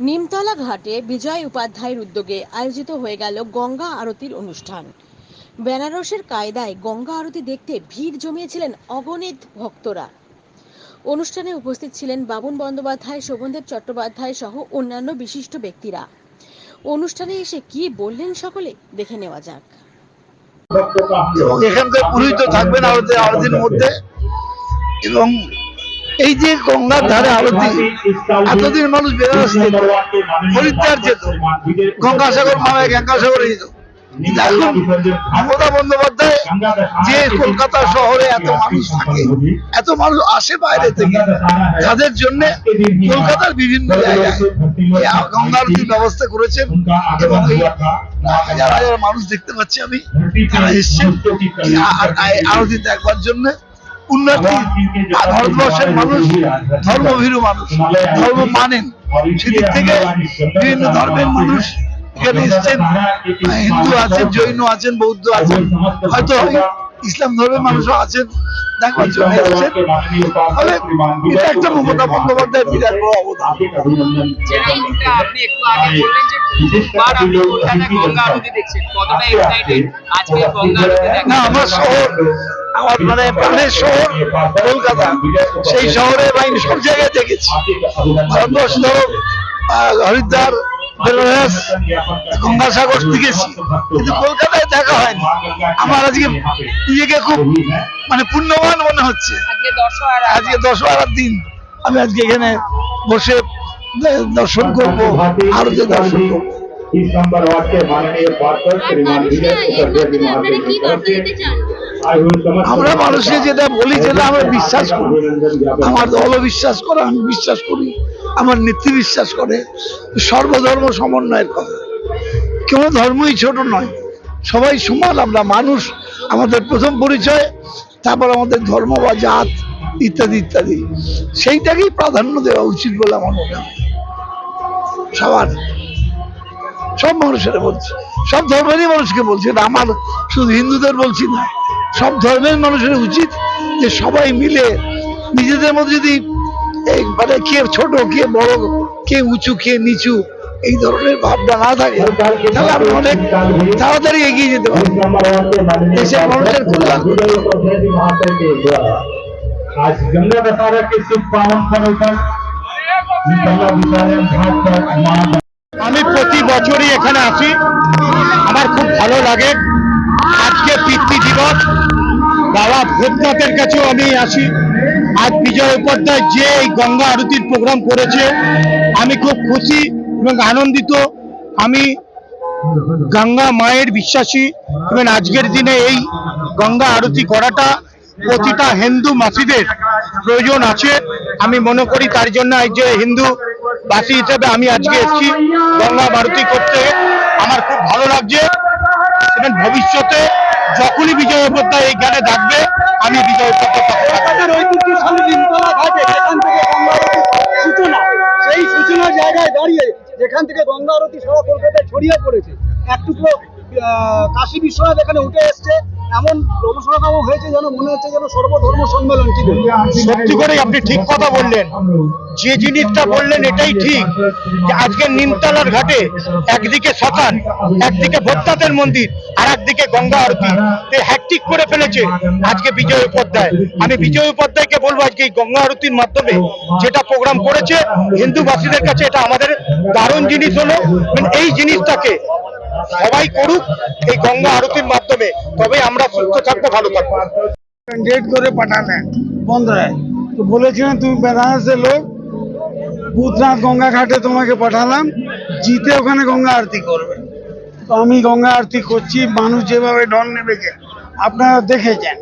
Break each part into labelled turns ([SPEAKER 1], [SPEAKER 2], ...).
[SPEAKER 1] নিমতলা ঘাটে বিজয় উপাধ্যায়ের উদ্যোগে আয়োজিত হয়ে গেল গঙ্গা আরতির অনুষ্ঠান। বেনারসের কায়দায় গঙ্গা আরতি দেখতে ভিড় জমিয়েছিলেন অগণিত ভক্তরা। অনুষ্ঠানে উপস্থিত ছিলেন বাবুন বন্দ্যোপাধ্যায় শোভনদেব চট্টোপাধ্যায় সহ অন্যান্য বিশিষ্ট ব্যক্তিরা। অনুষ্ঠানে এসে কি বললেন সকলে দেখে নেওয়া যাক।
[SPEAKER 2] এবং এখানকার পুরোহিত থাকবেন আরতির মধ্যে। এবং এই যে গঙ্গার ধারে আরতি এতদিন মানুষ বেনারস যেত হরিদ্বার যেত, গঙ্গাসাগর মামায় গঙ্গাসাগরে যেত এখন মমতা বন্দ্যোপাধ্যায় যে কলকাতা শহরে এত মানুষ থাকে, এত মানুষ আসে বাইরে থেকে, তাদের জন্য কলকাতার বিভিন্ন জায়গায় এই গঙ্গা আরতির ব্যবস্থা করেছেন এবং হাজার হাজার মানুষ দেখতে পাচ্ছি আমি, তারা এসছেন। আরতি দেখবার জন্য উন্নতি। আর ভারতবর্ষের মানুষ ধর্মভীরু মানুষ ধর্ম মানেন সেদিক থেকে বিভিন্ন ধর্মের মানুষ এখানে এসছেন। হিন্দু আছেন জৈন আছেন বৌদ্ধ আছেন। হয়তো ইসলাম ধর্মের মানুষও আছেন দেখবার জন্য এসছেন ফলে এটা একটা মমতা বন্দ্যোপাধ্যায়ের বিরাট বড় অবদান।
[SPEAKER 3] আপনি একটু আগে বললেন যে
[SPEAKER 2] না আমার শহর আমার মানে প্রাণের শহর কলকাতা সেই শহরে বা সব জায়গায় দেখেছি। ভারতবর্ষ ধরো হরিদ্বার গঙ্গাসাগর দেখেছি কিন্তু কলকাতায় দেখা হয়নি আমার আজকে নিজেকে খুব মানে পুণ্যবান মনে হচ্ছে
[SPEAKER 3] আজকে দশহরা
[SPEAKER 2] আজকে দশ বারো দিন আমি আজকে এখানে বসে দ- দর্শন করবো আরতি দর্শন করবো
[SPEAKER 4] तीस नंबर वार्ड के माननीय पार्षद श्रीमान विजय चतुर्वेदी महाशय की तरफ से आए हुए समस्त
[SPEAKER 2] আমরা মানুষকে যেটা বলি যেটা আমরা বিশ্বাস করি
[SPEAKER 4] अभिनंदन ज्ञापन
[SPEAKER 2] আমার দলও বিশ্বাস করে আমি বিশ্বাস করি আমার নেত্রী বিশ্বাস করে, সর্বধর্ম সমন্বয়ের কথা। কোনো ধর্মই ছোট নয়। সবাই সমান, আমরা মানুষ, আমাদের প্রথম পরিচয়, তারপর আমাদের ধর্ম বা জাত, ইত্যাদি ইত্যাদি। সেইটাকেই প্রাধান্য দেওয়া উচিত বলে আমার মনে হয়। সবার। সব মানুষের বলছি। সব ধর্মেরই মানুষকে বলছি, এটা আমার, শুধু হিন্দুদের বলছি না। সব ধর্মের মানুষের উচিত যে সবাই মিলে নিজেদের মধ্যে যদি মানে কে ছোট কে বড় কে উঁচু কে নিচু এই ধরনের ভাবনা না থাকে তাহলে আমরা অনেক তাড়াতাড়ি এগিয়ে যেতে পারি
[SPEAKER 4] तीस नंबर वार्ड के माननीय
[SPEAKER 2] ऐसे मनुष्य
[SPEAKER 4] पार्षद
[SPEAKER 2] कल्याण
[SPEAKER 4] विजय चतुर्वेदी महाशय के द्वारा आज गंगा दशहरा के शुभ पावन पर्व पर निकला विद्यालय घाट पर मां
[SPEAKER 5] আমি প্রতি বছরই এখানে আসি আমার খুব ভালো লাগে আজকে পিতৃ দিবস বাবা ভূতনাথের কাছেও আমি আসি আজ বিজয় উপাধ্যায় যে এই গঙ্গা আরতির প্রোগ্রাম করেছে, আমি খুব খুশি এবং আনন্দিত। আমি গঙ্গা মায়ের বিশ্বাসী এবং আজকের দিনে এই গঙ্গা আরতি করাটা প্রতিটা হিন্দু মাসিদের প্রয়োজন আছে। আমি মনে করি তার জন্য এই যে হিন্দু বাসী হিসেবে আমি আজকে এসেছি গঙ্গা আরতি করতে। আমার খুব ভালো লাগছে। এবং ভবিষ্যতে যখনই বিজয় উপাধ্যায় এই গানে ডাকবে আমি বিজয় উপাধ্যায়
[SPEAKER 6] ঐতিহ্যশালী নিমতলা যেখান থেকে গঙ্গা আরতির সূচনা সেই সূচনা জায়গায় দাঁড়িয়ে যেখান থেকে গঙ্গা আরতি সারা কলকাতায় ছড়িয়ে পড়েছে একটুকু আহ, কাশী বিশ্বনাথ এখানে উঠে এসছে। এমন জনসমাগম হয়েছে যেন মনে হচ্ছে যেন সর্বধর্ম সম্মেলন
[SPEAKER 5] সত্যি করে আপনি ঠিক কথা বললেন। যে জিনিসটা বললেন এটাই ঠিক আজকে নিমতলার ঘাটে একদিকে একদিকে মন্দির, আর একদিকে গঙ্গা আরতি। হ্যাকটিক করে ফেলেছে আজকে বিজয় উপাধ্যায়। আমি বিজয় উপাধ্যায়কে বলব আজকে এই গঙ্গা আরতির মাধ্যমে যেটা প্রোগ্রাম করেছে, হিন্দুবাসীদের কাছে এটা আমাদের দারুণ জিনিস হলো। এই জিনিসটাকে সবাই করুক এই গঙ্গা আরতির মাধ্যমে তবে আমরা সুস্থ থাকব, ভালো থাকব।
[SPEAKER 6] ডেট করে পাঠান বন্ধ তো বলেছিলাম তুমি বেনারসের লোক। ভূতনাথ গঙ্গা ঘাটে তোমাকে পাঠালাম। জিতে ওখানে গঙ্গা আরতি করবে। তো আমি গঙ্গা আরতি করছি। মানুষ যেভাবে ডন নেবেছে আপনারা দেখেছেন।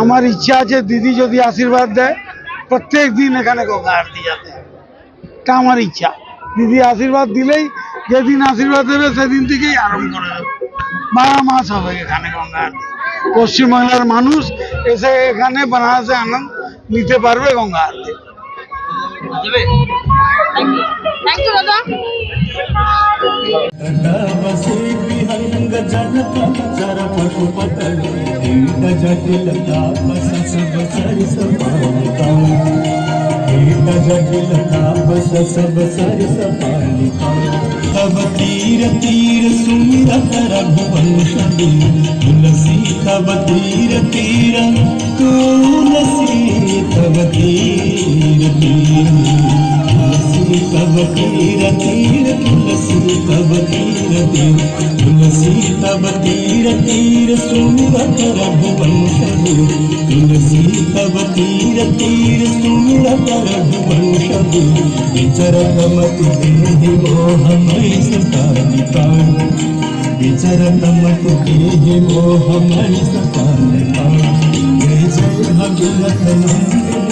[SPEAKER 6] আমার ইচ্ছা আছে দিদি যদি আশীর্বাদ দেয়, প্রত্যেক দিন এখানে গঙ্গা আরতি যাতে। এটা আমার ইচ্ছা। দিদি আশীর্বাদ দিলেই যেদিন আশীর্বাদ দেবে সেদিন থেকেই আরম্ভ করে দেবে বারো মাস হবে এখানে গঙ্গা আরতি পশ্চিমবাংলার মানুষ এসে এখানে বানারসে আনন্দ নিতে পারবে গঙ্গা আরতি
[SPEAKER 3] থ্যাংক ইউ দাদা
[SPEAKER 7] बसे विहंग जनक जर पशुपतन जटिल तापस सब सरिस पावता पेट जटिल था बस सब सर सपालिका तब तीर तीर सुमिरत रघुवंश तुलसी तब तीर तीर तुलसी तब तीर तीर तव तीर तीर तुलसी तब तीर तीर तुलसी तब तीर तीर सुरत रघुवंशदे तुलसी तब तीर तीर सुरत रघुवंशदे विचरतमति देहि मोहमयि सतानि काण विचरतमतु देहि मोहमयि सतानि काण जय जय भगीरथ नंदन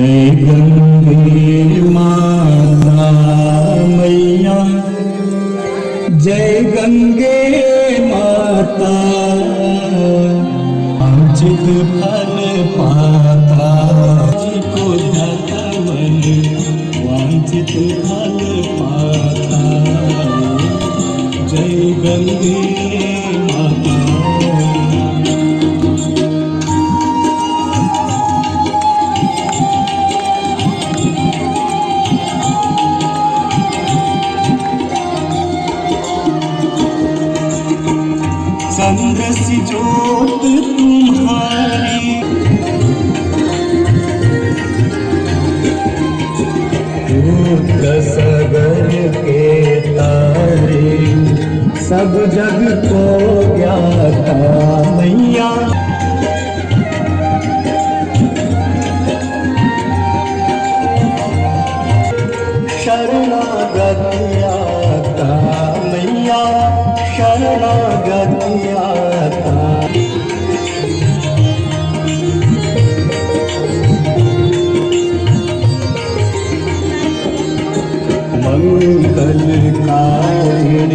[SPEAKER 7] जय गंगे माता। मैया जय गंगे माता वांछित फल पाता को धन वांछित फल पाता जय गंगे चंद्र सी ज्योत तुम्हारी। सगर के तारे सब जग को ज्ञाता मैया। શરણાગતિ મંગલ કારિણી